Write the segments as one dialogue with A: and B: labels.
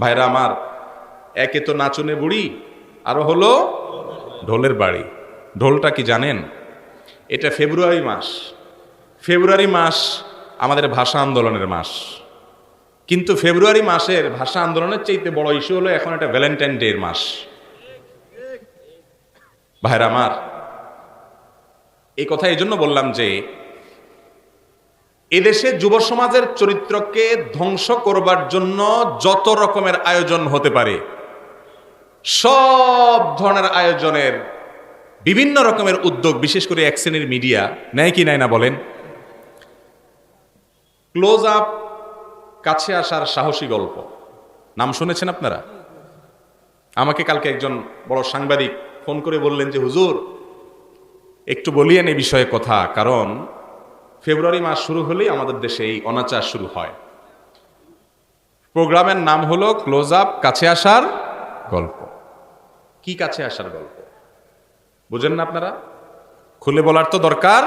A: ভাইরা আমার, একে তো নাচনে বুড়ি আরও হলো ঢোলের বাড়ি। ঢোলটা কি জানেন? এটা ফেব্রুয়ারি মাস। ফেব্রুয়ারি মাস আমাদের ভাষা আন্দোলনের মাস। কিন্তু ফেব্রুয়ারি মাসের ভাষা আন্দোলনের চাইতে বড় ইস্যু হলো এখন এটা ভ্যালেন্টাইন ডে এর মাস। ভাইরা আমার, এই কথা এই জন্য বললাম যে এদেশে যুব সমাজের চরিত্রকে ধ্বংস করবার জন্য যত রকমের আয়োজন হতে পারে, সব ধরনের আয়োজনের বিভিন্ন রকমের উদ্যোগ, বিশেষ করে এক শ্রেণির মিডিয়া, নেয় কি নেয় না বলেন? ক্লোজ আপ কাছে আসার সাহসী গল্প। নাম শুনেছেন আপনারা? আমাকে কালকে একজন বড় সাংবাদিক ফোন করে বললেন যে, হুজুর, একটু বলিয়েন এই বিষয়ে কথা, কারণ ফেব্রুয়ারি মাস শুরু হলেই আমাদের দেশে এই অনাচার শুরু হয়। প্রোগ্রামের নাম হলো ক্লোজ আপ কাছে আসার গল্প। কি কাছে আসার গল্প? বুঝেন না আপনারা? খুলে বলার তো দরকার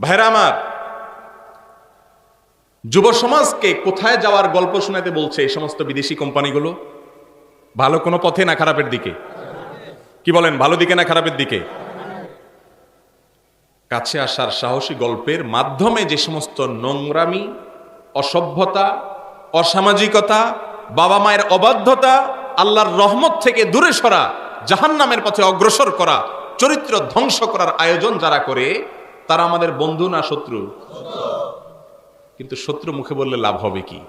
A: ভাইরা আমার, যুব সমাজকে কোথায় যাওয়ার গল্প শোনাতে বলছে এই সমস্ত বিদেশি কোম্পানিগুলো? ভালো কোনো পথে না খারাপের দিকে? কি বলেন, ভালো দিকে না খারাপের দিকে? কাছে আসার সাহসী গল্পের মাধ্যমে যে সমস্ত নোংরামি, অসভ্যতা, অসামাজিকতা, বাবা মায়ের অবাধ্যতা, আল্লাহর রহমত থেকে দূরে সরা জাহান নামের পথে অগ্রসর করা, চরিত্র ধ্বংস করার আয়োজন যারা করে, তারা আমাদের বন্ধু না শত্রু? কিন্তু শত্রু মুখে বললে লাভ হবে কি?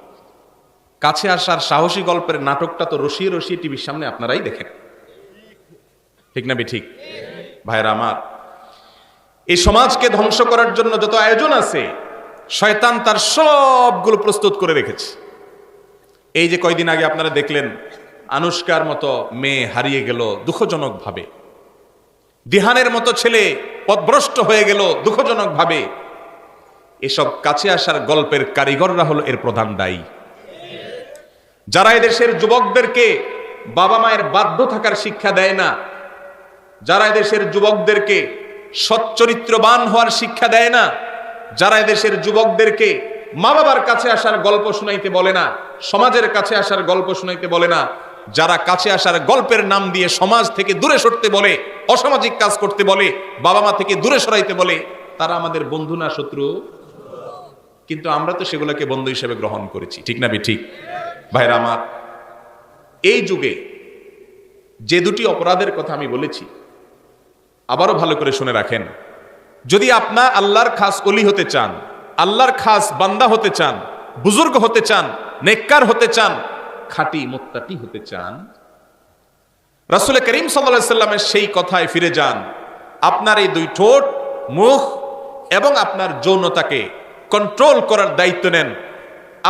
A: কাছে আসার সাহসী গল্পের নাটকটা তো রসিয়ে রসিয়ে টিভির সামনে আপনারাই দেখেন। ঠিক না বে ঠিক? ভাইরা আমার এই সমাজকে ধ্বংস করার জন্য যত আয়োজন আছে, শয়তান তার সবগুলো প্রস্তুত করে রেখেছে। এই যে কয়দিন আগে আপনারা দেখলেন, আনুষ্কার মতো মেয়ে হারিয়ে গেল দুঃখজনকভাবে। দিহানের মতো ছেলে পদভ্রষ্ট হয়ে গেল দুঃখজনকভাবে। এসব কাছে আসার গল্পের কারিগররা হলো এর প্রধান দায়ী। যারা এদেশের যুবকদেরকে বাবা মায়ের বাধ্য থাকার শিক্ষা দেয় না, যারা এদেশের যুবকদেরকে সচ্চরিত্রবান হওয়ার শিক্ষা দেয় না। যারা এদেশের যুবকদেরকে মা বাবার কাছে আসার গল্প শুনাইতে বলে না, সমাজের কাছে আসার গল্প শুনাইতে বলে না, যারা কাছে আসার গল্পের নাম দিয়ে সমাজ থেকে দূরে সরতে বলে, অসামাজিক কাজ করতে বলে বাবা মা থেকে দূরে সরাইতে বলে, তারা আমাদের বন্ধু না শত্রু? কিন্তু আমরা তো সেগুলোকে বন্ধু হিসেবে গ্রহণ করেছি। ঠিক না ঠিক ভাইরা আমার, এই যুগে যে দুটি অপরাধের কথা আমি বলেছি আবারও ভালো করে শুনে রাখেন। যদি আপনার আল্লাহর খাস অলি হতে চান, আল্লাহর খাস বান্দা হতে চান, বুজুর্গ হতে চান, নেককার হতে চান, খাঁটি মোত্তাটি হতে চান, রাসুল করিম সাল্লা সাল্লামের সেই কথায় ফিরে যান। আপনার এই দুই ঠোঁট, মুখ এবং আপনার যৌনতাকে কন্ট্রোল করার দায়িত্ব নেন।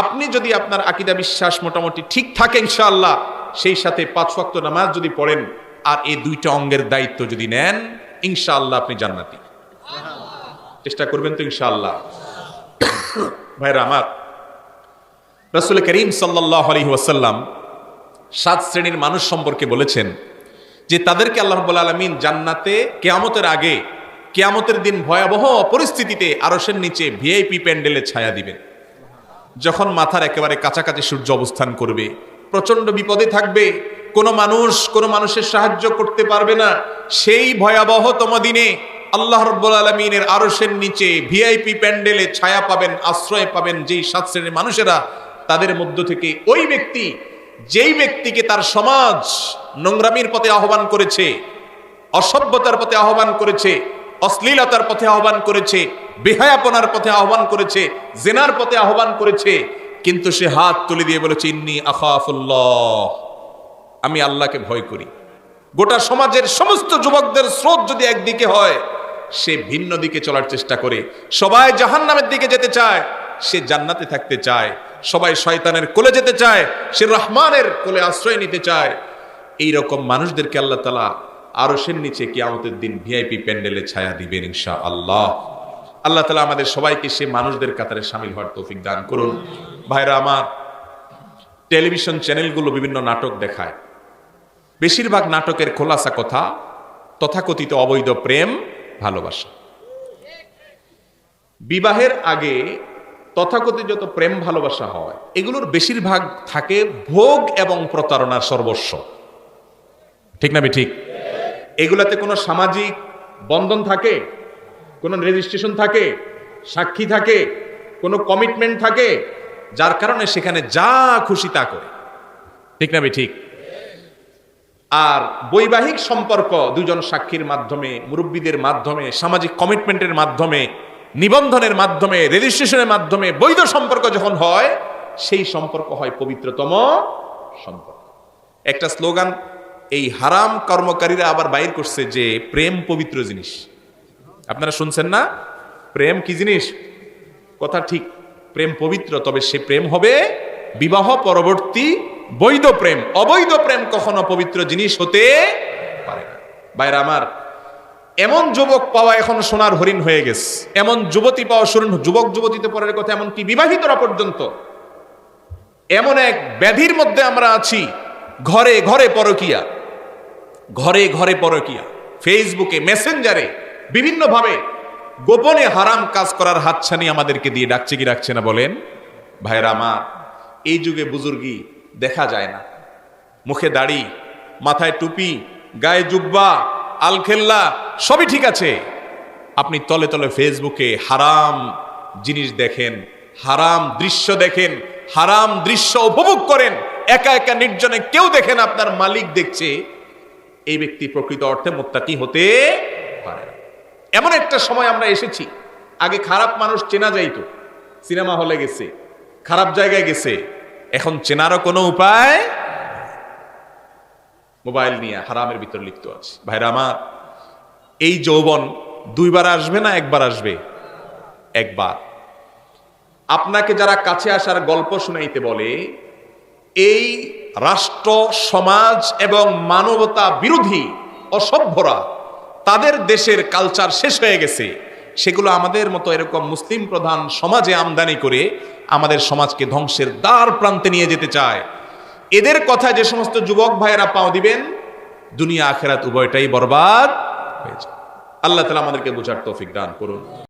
A: আপনি যদি আপনার আকিদা বিশ্বাস মোটামুটি ঠিক থাকে ইনশাআল্লাহ, সেই সাথে পাঁচ ওয়াক্ত নামাজ যদি পড়েন, আর এই দুইটা অঙ্গের দায়িত্ব যদি নেন ইনশাআল্লাহ আপনি জান্নাতি। চেষ্টা করবেন তো ইনশাআল্লাহ। ভাইরা আমার, রসুল করিম সাল্লাহ আলী সাত শ্রেণির মানুষ সম্পর্কে বলেছেন যে তাদেরকে আল্লাহ আলমিন জান্নাতে, কেয়ামতের আগে, কেয়ামতের দিন ভয়াবহ পরিস্থিতিতে আরসের নিচে ভিআইপি প্যান্ডেলে ছায়া দিবেন। যখন মাথার একেবারে কাছাকাছি সূর্য অবস্থান করবে প্রচণ্ড বিপদে থাকবে কোনো মানুষ কোনো মানুষের সাহায্য করতে পারবে না। সেই ভয়াবহতম দিনে আল্লাহ রব্বুল আলমিনের আরসের নিচে ভিআইপি প্যান্ডেলে ছায়া পাবেন, আশ্রয় পাবেন যেই সাত শ্রেণির মানুষেরা, তাদের মধ্য থেকে ওই ব্যক্তি, যেই ব্যক্তিকে তার সমাজ নোংরামির পথে আহ্বান করেছে, অসভ্যতার পথে আহ্বান করেছে, অশ্লীলতার পথে আহ্বান করেছে, বেহায়াপনার পথে আহ্বান করেছে, জেনার পথে আহ্বান করেছে, কিন্তু সে হাত তুলে দিয়ে বলেছে, ইন্নি আখাফুল্লাহ। আমি আল্লাহকে ভয় করি। গোটা সমাজের সমস্ত যুবকদের স্রোত যদি একদিকে হয়, সে ভিন্ন দিকে চলার চেষ্টা করে। সবাই জাহান নামের দিকে যেতে চায়, সে জান্নাতে থাকতে চায়। সবাই শয়তানের কোলে যেতে চায়, সে রহমানের কোলে আশ্রয় নিতে চায়। এই রকম মানুষদেরকে আল্লাহ তালা সের নিচে কিয়ামতের দিন ভিআইপি প্যান্ডেলে ছায়া দিবেন ইনশা আল্লাহ আল্লাহ তালা আমাদের সবাইকে সে মানুষদের কাতারে সামিল হওয়ার তৌফিক দান করুন। ভাইরা, আমার টেলিভিশন চ্যানেলগুলো বিভিন্ন নাটক দেখায়। বেশিরভাগ নাটকের খোলাসা কথা তথাকথিত অবৈধ প্রেম, ভালোবাসা। বিবাহের আগে তথাকথিত যত প্রেম, ভালোবাসা হয়, এগুলোর বেশিরভাগ থাকে ভোগ এবং প্রতারণার সর্বস্ব। ঠিক না ঠিক? এগুলাতে কোনো সামাজিক বন্ধন থাকে? কোনো রেজিস্ট্রেশন থাকে? সাক্ষী থাকে? কোনো কমিটমেন্ট থাকে? যার কারণে সেখানে যা খুশি তা করে। ঠিক না ঠিক? আর বৈবাহিক সম্পর্ক দুজন সাক্ষীর মাধ্যমে, মুরব্বীদের মাধ্যমে, সামাজিক কমিটমেন্টের মাধ্যমে, নিবন্ধনের মাধ্যমে রেজিস্ট্রেশনের মাধ্যমে বৈধ সম্পর্ক যখন হয়, সেই সম্পর্ক হয় পবিত্রতম সম্পর্ক। একটা স্লোগান, এই হারাম কর্মকারীরা আবার বাইর করছে যে প্রেম পবিত্র জিনিস। আপনারা শুনছেন না? প্রেম কি জিনিস? কথা ঠিক, প্রেম পবিত্র, তবে সে প্রেম হবে বিবাহ পরবর্তী বৈধ প্রেম, অবৈধ প্রেম কখনো পবিত্র জিনিস হতে পারে না। বাইরে আমার, এমন যুবক পাওয়া এখন সোনার হরিণ হয়ে গেছে। এমন যুবতী পাওয়া শুরু যুবক যুবতীতে পরের কথা এমনকি বিবাহিতরা পর্যন্ত। এমন এক ব্যাধির মধ্যে আমরা আছি, ঘরে ঘরে পরকিয়া। ঘরে ঘরে পরকিয়া। ফেসবুকে, মেসেঞ্জারে, বিভিন্নভাবে গোপনে হারাম কাজ করার হাতছানি আমাদেরকে দিয়ে ডাকছে কি ডাকছে না বলেন? ভাইরা আমার, এই যুগে বুজুর্গি দেখা যায় না। মুখে দাড়ি, মাথায় টুপি, গায়ে জুব্বা, আলখেল্লা, সবই ঠিক আছে। আপনি তলে তলে ফেসবুকে হারাম জিনিস দেখেন, হারাম দৃশ্য দেখেন, হারাম দৃশ্য উপভোগ করেন, একা একা নির্জনে কেউ দেখেন, আপনার মালিক দেখছে, এই ব্যক্তি প্রকৃত অর্থে মোত্তাকি হতে পারে এমন একটা সময় আমরা এসেছি, আগে খারাপ মানুষ চেনা যাইতো, সিনেমা হলে গেছে, খারাপ জায়গায় গেছে এখন চেনারও কোনো উপায়? মোবাইল নিয়ে হারামের ভিতরে লিপ্ত আছে। ভাইরা আমার, এই যৌবন দুইবার আসবে না একবার আসবে? একবার। আপনাকে যারা কাছে আসার গল্প শুনাইতে বলে, এই রাষ্ট্র, সমাজ এবং মানবতা বিরোধী অসভ্যরা তাদের দেশের কালচার শেষ হয়ে গেছে। সেগুলো আমাদের মতো এরকম মুসলিম প্রধান সমাজে আমদানি করে আমাদের সমাজকে ধ্বংসের দ্বার প্রান্তে নিয়ে যেতে চায়। এদের কথা যে সমস্ত যুবক ভাইয়েরা পাও দিবেন দুনিয়া আখেরাত উভয়টাই বরবাদ হয়ে যায় আল্লাহ তালা আমাদেরকে বোঝার তৌফিক দান করুন।